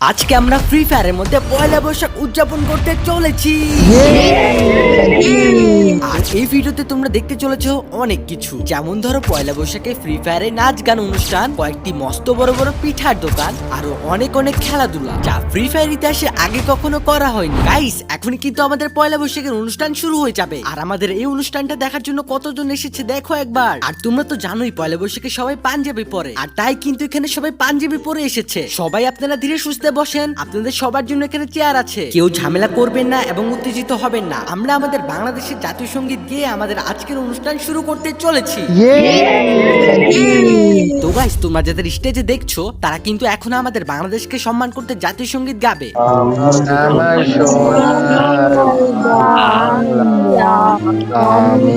আজকে আমরা ফ্রি ফায়ারের মধ্যে পয়লা বৈশাখ উদযাপন করতে চলেছি। আর এই ভিডিওতে তোমরা দেখতে চলেছো অনেক কিছু। যেমন ধরো, পয়লা বৈশাখে ফ্রি ফায়ারে নাচ গান অনুষ্ঠান, কয়েকটি মস্ত বড় বড় পিঠার দোকান, আরও অনেক অনেক খেলাধুলা, যা ফ্রি ফায়ার ইতিহাসে আগে কখনো করা হয়নি। গাইস এখনই কিন্তু আমাদের পয়লা বৈশাখের অনুষ্ঠান শুরু হয়ে যাবে। আর আমাদের এই অনুষ্ঠানটা দেখার জন্য কতজন এসেছে দেখো একবার। আর তোমরা তো জানোই, পয়লা বৈশাখে সবাই পাঞ্জাবি পরে। আর তাই কিন্তু এখানে সবাই পাঞ্জাবি পরে এসেছে। সবাই আপনারা ধীরে সুস্থে বসেন আপনাদের সবার জন্য এখানে চেয়ার আছে। কেউ ঝামেলা করবেন না এবং উত্তেজিত হবেন না। আমরা আমাদের বাংলাদেশের জাতীয় সংগীত গিয়ে আমাদের আজকের অনুষ্ঠান শুরু করতে চলেছি। তো গাইস তোমরা যাদের স্টেজে দেখছ তারা কিন্তু এখন আমাদের বাংলাদেশকে সম্মান করতে জাতীয় সংগীত গাবে। আমার আমি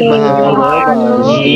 তোমায় ভালোবাসি।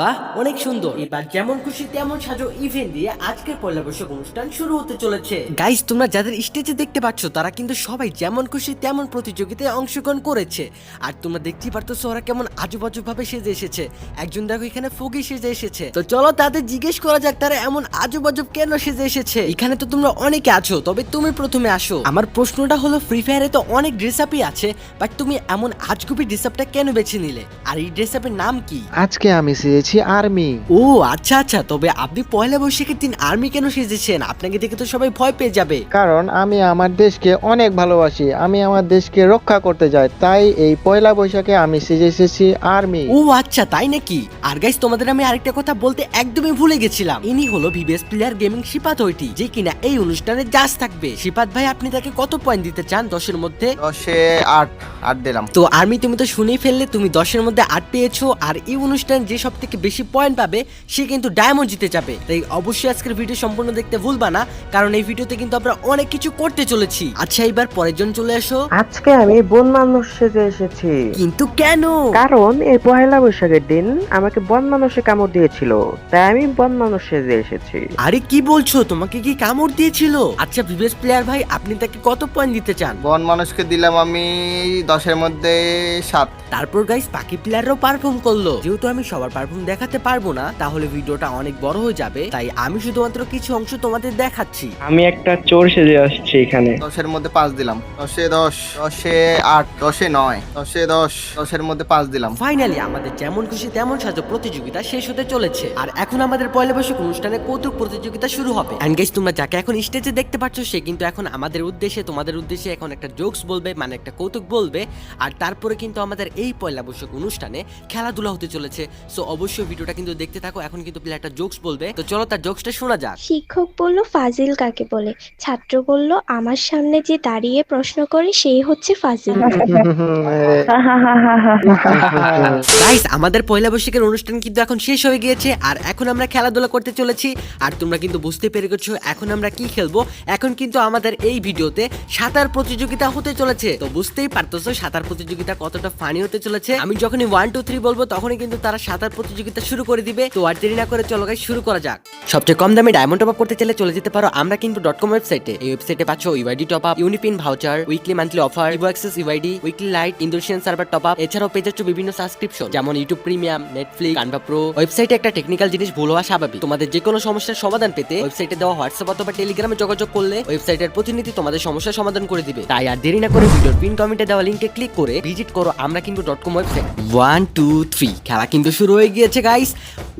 বাহ অনেক সুন্দর। এবার যেমন খুশি তেমন সাজো ইভেন্ট দিয়ে আজকের পয়লা বৈশাখ অনুষ্ঠান শুরু হতে চলেছে। গাইস তোমরা যাদের স্টেজে দেখতে পাচ্ছ তারা কিন্তু সবাই যেমন খুশি তেমন প্রতিযোগিতায় অংশগ্রহণ করেছে। আর তোমরা দেখতেই পারতেছো ওরা কেমন আজুবাজু ভাবে সেজে এসেছে। একজন দেখো এখানে ফগি সেজে এসেছে। তো চলো তাদের জিজ্ঞেস করা যাক তারা এমন আজুবাজু কেন সেজে এসেছে? এখানে তো তোমরা অনেকে আছো তবে তুমি প্রথমে আসো। আমার প্রশ্নটা হলো ফ্রি ফায়ারে তো অনেক ড্রেস আপই আছে বাট তুমি এমন আজগুবি ড্রেস আপটা কেন বেছে নিলে? আর এই ড্রেস আপের নাম কি? আজকে আমি চেয়েছি আর্মি। ও আচ্ছা আচ্ছা তবে আপনি পয়লা বৈশাখের দিন আর্মি কেন সেজেছেন? আপনাকে দেখে তো সবাই ভয় পেয়ে যাবে। কারণ আমি আমার দেশকে অনেক ভালোবাসি আমি আমার দেশকে রক্ষা করতে যাই তাই এই পয়লা বৈশাখে আমি সেজে এসেছি আর্মি। ও আচ্ছা তাই নাকি? আর গাইস তোমাদের আমি আরেকটা কথা বলতে একদমই ভুলে গেছিলাম। ইনি হলো ভিভিএস প্লেয়ার গেমিং শিপাত হইটি যে কিনা এই অনুষ্ঠানে জাজ থাকবে। শিপাত ভাই আপনি তাকে কত পয়েন্ট দিতে চান? দশের মধ্যে? দশে আট। আট দিলাম। তো আর্মি তুমি তো শুনেই ফেললে তুমি দশের মধ্যে আট পেয়েছ আর এই অনুষ্ঠান যে সব থেকে বেশি পয়েন্ট পাবে সে কিন্তু ডায়মন্ড জিতে যাবে। তাই অবশ্যই আজকের ভিডিও সম্পূর্ণ দেখতে ভুলবা না কারণ এই ভিডিওতে কিন্তু আমরা অনেক কিছু করতে চলেছি। আচ্ছা এবার পরের জন চলে আসো আজকে আমি বন মানুষ সেজে এসেছি। কিন্তু কেন? কারণ এই পহেলা বৈশাখের দিন আমাকে বন মানুষে কামড় দিয়েছিল তাই আমি বন মানুষ সেজে এসেছি। আরে কি বলছো তোমাকে কি কামড় দিয়েছিল? আচ্ছা ভিভিএস প্লেয়ার ভাই আপনি তাকে কত পয়েন্ট দিতে চান? বন মানুষকে দিলাম আমি দশের মধ্যে সাত। তারপর গাইস বাকি প্লেয়াররাও পারফর্ম করল। যেহেতু আমি সবার পারফর্ম দেখাতে পারব না তাহলে ভিডিওটা অনেক বড় হয়ে যাবে। তাই আমি শুধুমাত্র কিছু অংশ তোমাদের দেখাচ্ছি। আমি একটা চোর সেজে আসছি এখানে। দশের মধ্যে পাঁচ দিলাম। দশে দশ দশে আট দশে নয় দশে দশ দশের মধ্যে পাঁচ দিলাম। ফাইনালি আমাদের যেমন খুশি তেমন সাজো প্রতিযোগিতা শেষ হতে চলেছে। আর এখন আমাদের পয়লা বৈশাখ অনুষ্ঠানে কৌতুক প্রতিযোগিতা শুরু হবে। এন্ড গাইস তোমরা যাকে এখন স্টেজে দেখতে পাচ্ছ সে কিন্তু এখন আমাদের উদ্দেশ্যে তোমাদের উদ্দেশ্যে এখন একটা জোকস বলবে মানে একটা কৌতুক বলবে। আর তারপরে কিন্তু আমাদের এই পয়লা বৈশাখ অনুষ্ঠানে খেলাধুলা হতে চলেছে। সো অবশ্যই ভিডিওটা কিন্তু দেখতে থাকো। এখন কিন্তু প্লেয়ার একটা জোকস বলবে। তো চলো তার জোকসটা শোনা যাক। শিক্ষক বলল ফাজিল কাকে বলে? ছাত্র বলল আমার সামনে যে দাঁড়িয়ে প্রশ্ন করে সেই হচ্ছে ফাজিল। গাইস আমাদের পয়লা বৈশাখের অনুষ্ঠান কিন্তু এখন শেষ হয়ে গিয়েছে। আর এখন আমরা খেলাধুলা করতে চলেছি। আর তোমরা কিন্তু বুঝতে পেরে গেছো এখন আমরা কি খেলব। এখন কিন্তু আমাদের এই ভিডিওতে সাঁতার প্রতিযোগিতা হতে চলেছে। তো বুঝতেই পারতেছো সাঁতার প্রতিযোগিতা কতটা ফানি হতে চলেছে, আমি যখনই ওয়ান টু থ্রি বলব, তখনই কিন্তু তারা সাঁতার প্রতিযোগিতা শুরু করে দিবে। তো আর দেরি না করে চলো গাইস শুরু করা যাক। সবচেয়ে কম দামে ডায়মন্ড টপ আপ করতে চাইলে চলে যেতে পারো আমরা কিন্তু ডট কম ওয়েবসাইটে এই ওয়েবসাইটে পাচ্ছ UID top up UniPin voucher weekly monthly offer evo access UID weekly lite Indonesian server top up এছাড়াও পেয়ে যাচ্ছ বিভিন্ন সাবস্ক্রিপশন যেমন YouTube premium Netflix Canva pro ওয়েবসাইটে একটা টেকনিক্যাল জিনিস ভুল হওয়া স্বাভাবিক। তোমাদের যে কোনো সমস্যার সমাধান পেতে ওয়েবসাইটে দেওয়া হোয়াটসঅ্যাপ অথবা টেলিগ্রামে যোগাযোগ করলে ওয়েবসাইটের প্রতিনিধি তোমাদের সমস্যার সমাধান করে দিবে। তাই আর দেরি না করে ভিডিওর পিন কমেন্টে দেওয়া লিঙ্কে ক্লিক করে ভিজিট করো, আমরা কিন্তু dot com website one two three খেলা কিন্তু শুরু হয়ে গিয়েছে গাইস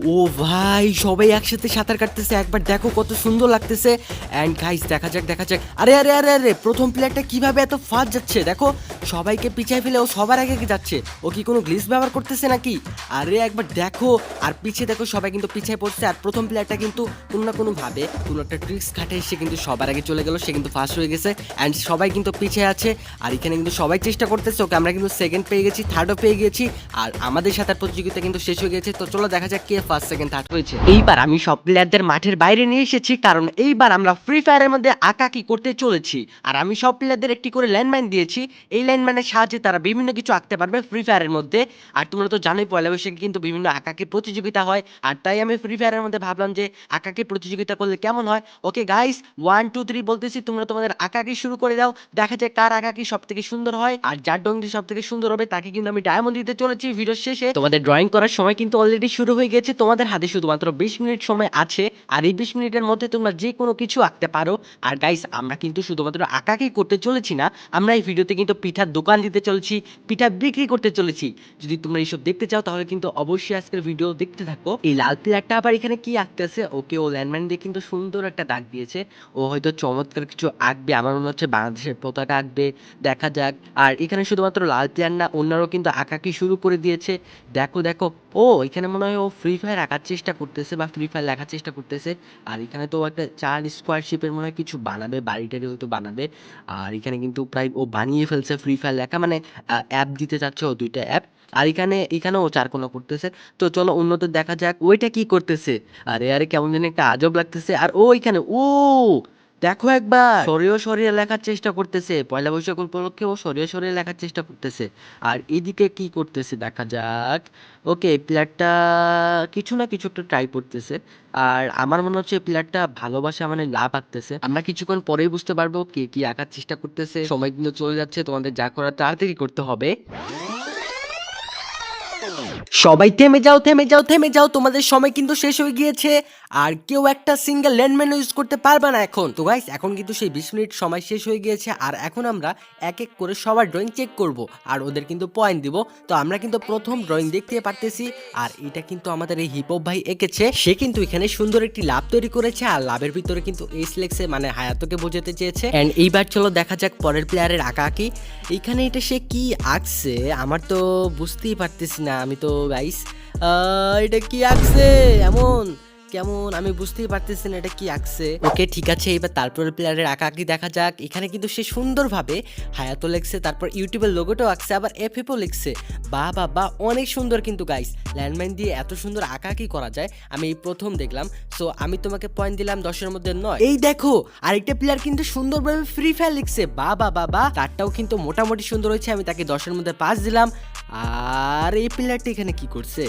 ও ভাই, সবাই একসাথে সাঁতার কাটতেছে, একবার দেখো কত সুন্দর লাগতেছে। অ্যান্ড গাইস দেখা যাক দেখা যাক। আরে আরে আরে আরে, প্রথম প্লেয়ারটা কীভাবে এত ফাস্ট যাচ্ছে? দেখো, সবাইকে পিছিয়ে ফেলে ও সবার আগে যাচ্ছে। ও কি কোনো গ্লিস ব্যবহার করতেছে নাকি? আরে, একবার দেখো। আর পিছিয়ে দেখো, সবাই কিন্তু পিছিয়ে পড়ছে। আর প্রথম প্লেয়ারটা কিন্তু কোনো না কোনোভাবে, কোনো একটা ট্রিক্স খাটে সে কিন্তু সবার আগে চলে গেল, সে কিন্তু ফার্স্ট হয়ে গেছে। অ্যান্ড সবাই কিন্তু পিছিয়ে আছে। আর এখানে কিন্তু সবাই চেষ্টা করতেছে, ওকে আমরা কিন্তু সেকেন্ড পেয়ে গেছি থার্ডও পেয়ে গেছি। আর আমাদের সাথে প্রতিযোগিতা কিন্তু শেষ হয়ে গেছে। তো চলো, দেখা যাক কে ফার্স্ট সেকেন্ড থার্ড হয়েছে। এইবার আমি সব প্লেয়ারদের মাঠের বাইরে নিয়ে এসেছি, কারণ এইবার আমরা ফ্রি ফায়ারের মধ্যে আঁকাকি করতে চলেছি। আর আমি সব প্লেয়ারদের একটি করে ল্যান্ডমাইন দিয়েছি। এই ল্যান্ডমাইনের সাহায্যে তারা বিভিন্ন কিছু আঁকতে পারবে ফ্রি ফায়ারের মধ্যে। আর তোমরা তো জানোই, পয়লা বৈশাখে কিন্তু বিভিন্ন আঁকাকি প্রতিযোগিতা হয়। আর তাই আমি ফ্রি ফায়ারের মধ্যে ভাবলাম যে আঁকাকি প্রতিযোগিতা করলে কেমন হয়? Okay guys one two three বলতেছি, তোমরা তোমাদের আঁকাকি শুরু করে দাও। দেখা যায় কার আঁকাকি সব থেকে সুন্দর হয়। আর যার ডঙ্গি সব থেকে সুন্দর হবে, তাকে কিন্তু আমি ডায়মন্ড দিতে চলেছি। ভিডিও শেষে তোমাদের ড্রয়িং করার সময় কিন্তু অলরেডি শুরু হয়ে গেছে। তোমাদের হাতে শুধুমাত্র বিশ মিনিট সময় আছে। আর এই বিশ মিনিটের মধ্যে তোমরা যে কোনো কিছু আঁকতে পারো। আর গাইস আমরা কিন্তু শুধুমাত্র আঁকাকেই করতে চলেছি না। আমরা এই ভিডিওতে কিন্তু পিঠার দোকান দিতে চলেছি, পিঠা বিক্রি করতে চলেছি। যদি তোমরা এইসব দেখতে চাও, তাহলে কিন্তু অবশ্যই আজকের ভিডিও দেখতে থাকো। এই লাল পিলারটা আবার এখানে কি আঁকতেছে? ওকে, ও ল্যান্ডমাইন দিয়ে কিন্তু সুন্দর একটা দাগ দিয়েছে। ও হয়তো চমৎকার কিছু আঁকবে। আমার মনে হচ্ছে বাংলাদেশের পতাকা আঁকবে। দেখা যাক। আর এখানে শুধুমাত্র লাল প্লেয়ার না, অন্যরাও কিন্তু আঁকাকি শুরু করে দিয়েছে। দেখো দেখো। ও, এখানে মনে হয় ও ফ্রি ফায়ার আঁকার চেষ্টা করতেছে বা ফ্রি ফায়ার লেখার চেষ্টা করতেছে। আর এখানে তো একটা চার স্কোয়ার শেপের মনে হয় কিছু বানাবে বাড়িটাকে হয়তো বানাবে। আর এখানে কিন্তু প্রায় ও বানিয়ে ফেলছে ফ্রি ফায়ার লেখা মানে অ্যাপ দিতে চাচ্ছে ও দুইটা অ্যাপ আর এখানে, এখানেও চারকোনা করতেছে। তো চলো উন্নত দেখা যাক ওইটা কি করতেছে? আরে আরে, কেমন যেন একটা আজব লাগতেছে। আর ও এখানে, ও! দেখো একবার। সরিয়ে সরিয়ে লেখার চেষ্টা করতেছে। পয়লা বৈশাখ উপলক্ষে ও সরিয়ে সরিয়ে লেখার চেষ্টা করতেছে। আর এদিকে কি করতেছে দেখা যাক। ওকে প্লেয়ারটা কিছু না কিছু একটা ট্রাই করতেছে। আর আমার মনে হচ্ছে প্লেয়ারটা ভালোবাসা মানে লাভ আঁকতেছে। আমরা কিছুক্ষণ পরেই বুঝতে পারব কে কি আঁকার চেষ্টা করতেছে। সময় কিন্তু চলে যাচ্ছে। তোমাদের যা করার তাড়াতাড়ি করতে হবে। সবাই থেমে যাও থেমে যাও থেমে যাও, তোমাদের সময় কিন্তু শেষ হয়ে গিয়েছে। আর কেউ একটা সিঙ্গেল ল্যান্ডম্যান ইউজ করতে পারবে না এখন। তো গাইস এখন কিন্তু সেই বিশ মিনিট সময় শেষ হয়ে গিয়েছে, আর এখন আমরা এক এক করে সবার ড্রয়িং চেক করব। আর ওদের কিন্তু পয়েন্ট দিব। তো আমরা কিন্তু প্রথম ড্রয়িং দেখতে পারতেছি, আর এটা কিন্তু আমাদের এই হিপহপ ভাই এঁকেছে। সে কিন্তু এখানে সুন্দর একটি লাভ তৈরি করেছে, আর লাভের ভিতরে কিন্তু এস লেগসে মানে হায়াতকে বোঝাতে চেয়েছে। এন্ড এইবার চলো দেখা যাক পরের প্লেয়ারের আঁকা আঁকি এইখানে এটা সে কি আঁকছে? আমার তো বুঝতেই পারতেছি না। আমি তো গাইস এটা কি আঁকছে? এমন। কেমন? আমি বুঝতেই পারতেছি না এটা কি আঁকছে। ওকে, ঠিক আছে, এবার তারপরে প্লেয়ারের আঁকা আঁকি দেখা যাক। এখানে কিন্তু সে সুন্দরভাবে হায়াতো লিখছে, তারপর ইউটিউবের লোগোটাও আঁকছে, আবার এফ এফও লিখছে। বা বা বা, অনেক সুন্দর কিন্তু গাইস ল্যান্ডমাইন দিয়ে এত সুন্দর আঁকা আঁকি করা যায়, আমি এই প্রথম দেখলাম। সো আমি তোমাকে পয়েন্ট দিলাম দশের মধ্যে নয়। এই দেখো, আরেকটা প্লেয়ার কিন্তু সুন্দরভাবে ফ্রি ফায়ার লিখছে। বা বা বা বা তারটাও কিন্তু মোটামুটি সুন্দর হয়েছে, আমি তাকে দশের মধ্যে পাঁচ দিলাম। আর এই প্লেয়ারটা এখানে কি করছে?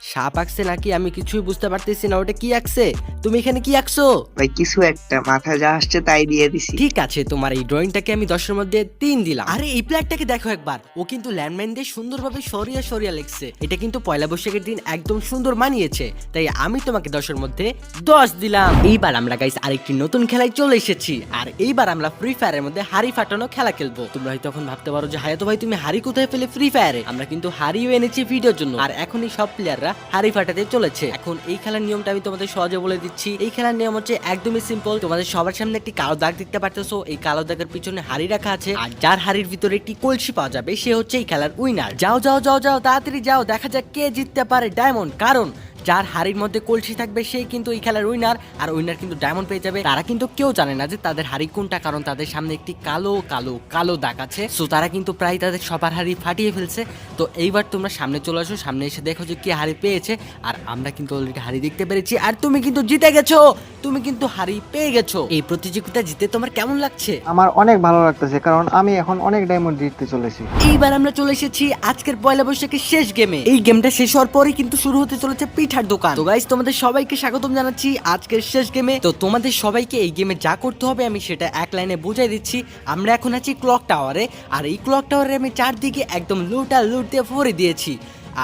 সাপ আঁকছে নাকি? আমি কিছুই বুঝতে পারতেছি না ওটা কি আঁকছে? তুমি এখানে কি আঁকছো? ভাই কিছু একটা মাথা যা আসছে তাই দিয়ে দিছি। ঠিক আছে তোমার এই ড্রয়িংটাকে আমি দশের মধ্যে তিন দিলাম। আরে এই প্লেয়ারটাকে দেখো একবার। ও কিন্তু ল্যান্ডমাইন দিয়ে সুন্দরভাবে সরিয়া সরিয়া লিখছে। এটা কিন্তু পয়লা বৈশাখের দিন একদম সুন্দর মানিয়েছে। তাই আমি তোমাকে দশের মধ্যে দশ দিলাম। এইবার আমরা গাইস আরেকটি নতুন খেলায় চলে এসেছি। আর এইবার আমরা ফ্রি ফায়ারের মধ্যে হাড়ি ফাটানো খেলা খেলব। তোমরা হয়তো এখন ভাবতে পারো যে হায়াতো ভাই তুমি হাড়ি কোথায় ফেলে ফ্রি ফায়ারে আমরা কিন্তু হারিও এনেছি ভিডিওর জন্য। আর এখন এই সব প্লেয়াররা হাড়ি ফাটাতে চলেছে। এখন এই খেলার নিয়মটা আমি তোমাদের সহজে বলে দিচ্ছি। এই খেলার নিয়ম হচ্ছে একদমই সিম্পল তোমাদের সবার সামনে একটি কালো দাগ দেখতে পারতেছো। এই কালো দাগের পিছনে হাড়ি রাখা আছে। আর যার হাড়ির ভিতরে একটি কলসি পাওয়া যাবে, সে হচ্ছে এই খেলার উইনার যাও যাও যাও যাও, তাড়াতাড়ি যাও। দেখা যাক কে জিততে পারে ডায়মন্ড কারণ যার হাড়ির মধ্যে কলসি থাকবে সেই কিন্তু এই খেলার উইনার আর উইনার কিন্তু ডায়মন্ড পেয়ে যাবে। তারা কিন্তু কেউ জানে না যে তাদের হাড়ি কোনটা কারণ তাদের সামনে একটি কালো কালো কালো দাগ আছে। সো তারা কিন্তু প্রায় তাদের সবার হাড়ি ফাটিয়ে ফেলছে। তো এইবার তোমরা সামনে চলে আসো সামনে এসে দেখো যে কে হাড়ি পেয়েছে আর আমরা কিন্তু অলরেডি হাড়ি দেখতে পেরেছি। আর তুমি কিন্তু জিতে গেছো! তুমি কিন্তু হাড়ি পেয়ে গেছো! এই প্রতিযোগিতা জিতে তোমার কেমন লাগছে? আমার অনেক ভালো লাগতেছে কারণ আমি এখন অনেক ডায়মন্ড জিততে চলেছি। এইবার আমরা চলে এসেছি আজকের পয়লা বৈশাখের শেষ গেমে এই গেমটা শেষ হওয়ার পরেই কিন্তু শুরু হতে চলেছে পিঠার দোকান। তো গাইস তোমাদের সবাইকে স্বাগতম জানাচ্ছি আজকের শেষ গেমে তো তোমাদের সবাইকে এই গেমে যা করতে হবে, আমি সেটা এক লাইনে বুঝাই দিচ্ছি। আমরা এখন আছি ক্লক টাওয়ারে আর এই ক্লক টাওয়ারে আমি চারদিকে একদম লুটা লুট দিয়ে ভরে দিয়েছি।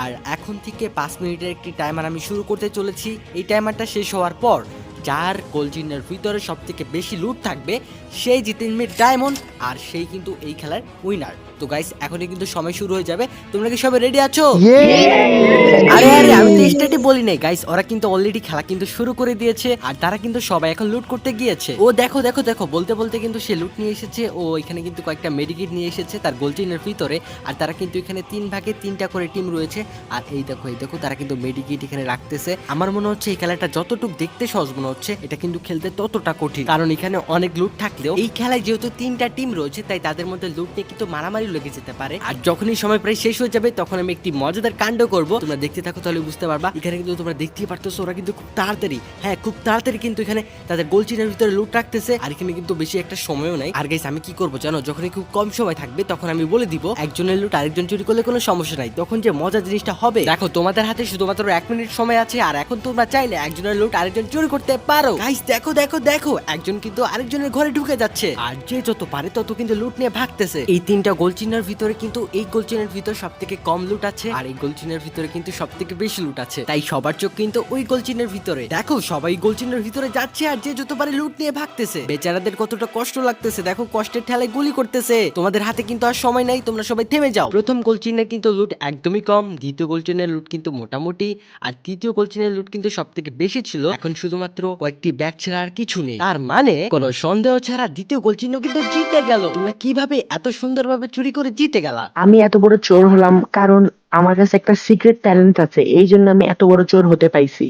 আর এখন থেকে পাঁচ মিনিটের একটি টাইমার আমি শুরু করতে চলেছি। এই টাইমারটা শেষ হওয়ার পর, যার গোলচিনের ভিতরে সব থেকে বেশি লুট থাকবে, সেই জিতে নিবে ডায়মন্ড, আর সেই কিন্তু এই খেলার উইনার তো গাইস এখনই কিন্তু সময় শুরু হয়ে যাবে। তোমরা কি সবাই রেডি আছো? আরে আরে আমি তো স্টার্টে বলি নাই গাইস ওরা কিন্তু অলরেডি খেলা কিন্তু শুরু করে দিয়েছে আর তারা কিন্তু সবাই এখন লুট করতে গিয়েছে। ও দেখো দেখো দেখো বলতে বলতে কিন্তু সে লুট নিয়ে এসেছে। ও এখানে কিন্তু কয়েকটা মেডিকেট নিয়ে এসেছে তার গোলচিনের ভিতরে আর তারা কিন্তু এখানে তিন ভাগে তিনটা করে টিম রয়েছে। আর এই দেখো এই দেখো তারা কিন্তু মেডিকেট এখানে রাখতেছে। আমার মনে হচ্ছে এই খেলাটা যতটুকু দেখতে সহজ মনে হচ্ছে এটা কিন্তু খেলতে ততটা কঠিন। কারণ এখানে অনেক লুট থাকলেও এই খেলায় যেহেতু তিনটা টিম রয়েছে তাই তাদের মধ্যে লুট নিয়ে কিন্তু মারামারি লেগে যেতে পারে। আর যখনই সময় প্রায় শেষ হয়ে যাবে, তখন আমি একটি মজাদার কাণ্ড করব। তোমরা দেখতে থাকো তাহলে বুঝতে পারবা। এখানে কিন্তু তোমরা দেখতেই পারতেছো, ওরা কিন্তু খুব তাড়াতাড়ি। হ্যাঁ খুব তাড়াতাড়ি কিন্তু এখানে তাদের গোলচিনের ভিতরে লুট রাখতেছে। আর এখানে কিন্তু বেশি একটা সময়ও নাই। আর গাইস আমি কি করব জানো? যখনই খুব কম সময় থাকবে, তখন আমি বলে দিব, একজনের লুট আরেকজন চুরি করলে কোনো সমস্যা নাই। তখন যে মজার জিনিসটা হবে, দেখো তোমাদের হাতে শুধুমাত্র এক মিনিট সময় আছে, আর এখন তোমরা চাইলে একজনের লুট আরেকজন চুরি করতে পারো। গাইস দেখো দেখো দেখো, একজন কিন্তু আরেকজনের ঘরে ঢুকে যাচ্ছে। আর যে যত পারে তত কিন্তু লুট নিয়ে ভাগতেছে। এই তিনটা গোল গোলচিনের ভিতরে কিন্তু এই গোলচিনের ভিতর সব থেকে কম লুট আছে আর এই গোলচিনের ভিতরে কিন্তু সব থেকে বেশি লুট আছে। তাই সবার চোখ কিন্তু ওই গোলচিনের ভিতরে। দেখো, সবাই গোলচিনের ভিতরে যাচ্ছে আর যে যত পারে লুট নিয়ে ভাগতেছে, বেচারাদের কতটা কষ্ট লাগতেছে। দেখো, কষ্টের ঠেলায় গুলি করতেছে। তোমাদের হাতে কিন্তু আর সময় নাই, তোমরা সবাই থেমে যাও। প্রথম গোলচিনের কিন্তু লুট একদমই কম, দ্বিতীয় গোলচিনের লুট কিন্তু মোটামুটি, আর তৃতীয় গোলচিনের লুট কিন্তু সব থেকে বেশি ছিল। এখন শুধুমাত্র কয়েকটি ব্যাগ ছাড়া আর কিছু নেই। তার মানে কোনো সন্দেহ ছাড়া দ্বিতীয় গোলচিহ্ন কিন্তু জিতে গেল। তোমরা কীভাবে এত সুন্দরভাবে চুরি করে জিতে গেলা। আমি এত বড় চোর হলাম কারণ আমার কাছে একটা সিক্রেট ট্যালেন্ট আছে এই জন্য আমি এত বড় চোর হতে পাইছি।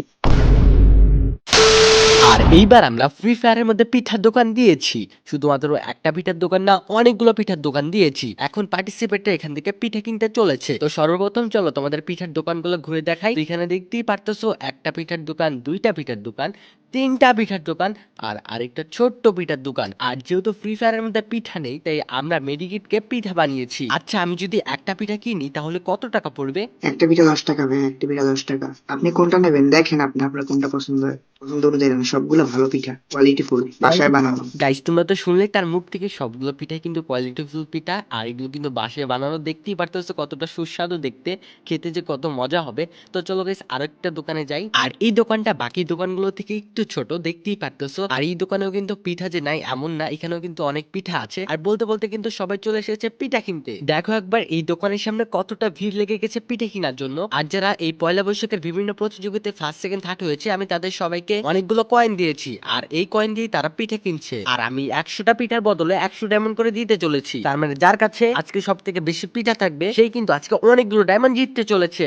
আর এইবার আমরা ফ্রি ফায়ারের মধ্যে পিঠার দোকান দিয়েছি। শুধুমাত্র একটা পিঠার দোকান না অনেকগুলো পিঠার দোকান দিয়েছি। এখন পার্টিসিপেটর এখান থেকে পিঠা কিনতে চলেছে। তো সর্বপ্রথম চলো তোমাদের পিঠার দোকানগুলো ঘুরে দেখাই। এখানে দেখতেই পারতেছো একটা পিঠার দোকান দুইটা পিঠার দোকান। তিনটা পিঠার দোকান আর আরেকটা ছোট্ট পিঠার দোকান। আর যেহেতু ফ্রি ফায়ারের মধ্যে পিঠা নেই তাই আমরা মেডিকিটকে পিঠা বানিয়েছি। আচ্ছা আমি যদি একটা পিঠা কিনি তাহলে কত টাকা পড়বে? একটা পিঠা দশ টাকা ভাই একটা পিঠা দশ টাকা। আপনি কোনটা নেবেন? দেখেন আপনি আপনার কোনটা পছন্দ হয়। পছন্দ অনুযায়ী নেন। সবগুলো ভালো পিঠা কোয়ালিটি ফুল বাসায় বানানো। গাইস তোমরা তো শুনলে তার মুখ থেকে সবগুলো পিঠাই কিন্তু কোয়ালিটিফুল পিঠা আর এগুলো কিন্তু বাসায় বানানো দেখতেই পারতেছো কতটা সুস্বাদু দেখতে খেতে যে কত মজা হবে। তো চলো গাইস আরেকটা দোকানে যাই। আর এই দোকানটা বাকি দোকানগুলো থেকে একটু ছোট, দেখতেই পারতেছো। আর এই দোকানেও কিন্তু পিঠা যে নাই, এমন না। এখানেও কিন্তু অনেক পিঠা আছে। আর বলতে বলতে কিন্তু সবাই চলে এসেছে পিঠা কিনতে। দেখো একবার এই দোকানের সামনে কতটা ভিড় লেগে গেছে পিঠা কেনার জন্য। আর যারা এই পয়লা বৈশাখের বিভিন্ন প্রতিযোগিতায় ফার্স্ট সেকেন্ড থার্ড হয়েছে, আমি তাদের সবাইকে অনেকগুলো কয়েন দিয়েছি। আর এই কয়েন দিয়ে তারা পিঠা কিনছে। আর আমি একশোটা পিঠার বদলে একশো ডায়মন্ড করে দিতে চলেছি। তার মানে যার কাছে আজকে সব থেকে বেশি পিঠা থাকবে, সেই কিন্তু আজকে অনেকগুলো ডায়মন্ড জিততে চলেছে।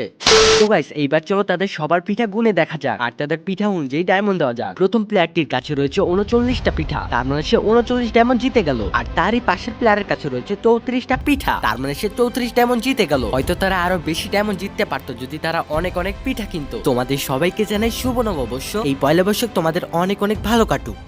তো গাইস এইবার চলো তাদের সবার পিঠা গুনে দেখা যাক। আর তাদের পিঠা অনুযায়ী ডায়মন্ড দেওয়া যাক। প্রথম প্লেয়ারটির কাছে রয়েছে উনচল্লিশটা পিঠা। তার মানে সে উনচল্লিশ ডায়মন্ড জিতে গেল। আর তারই পাশের প্লেয়ারের কাছে রয়েছে চৌত্রিশটা পিঠা। তার মানে সে চৌত্রিশ ডায়মন্ড জিতে গেল। হয়তো তারা আরও বেশি ডায়মন্ড জিততে পারতো যদি তারা অনেক অনেক পিঠা কিনতো। তোমাদের সবাইকে জানাই শুভ নববর্ষ। এই পয়লা বৈশাখ তোমাদের অনেক অনেক ভালো কাটুক।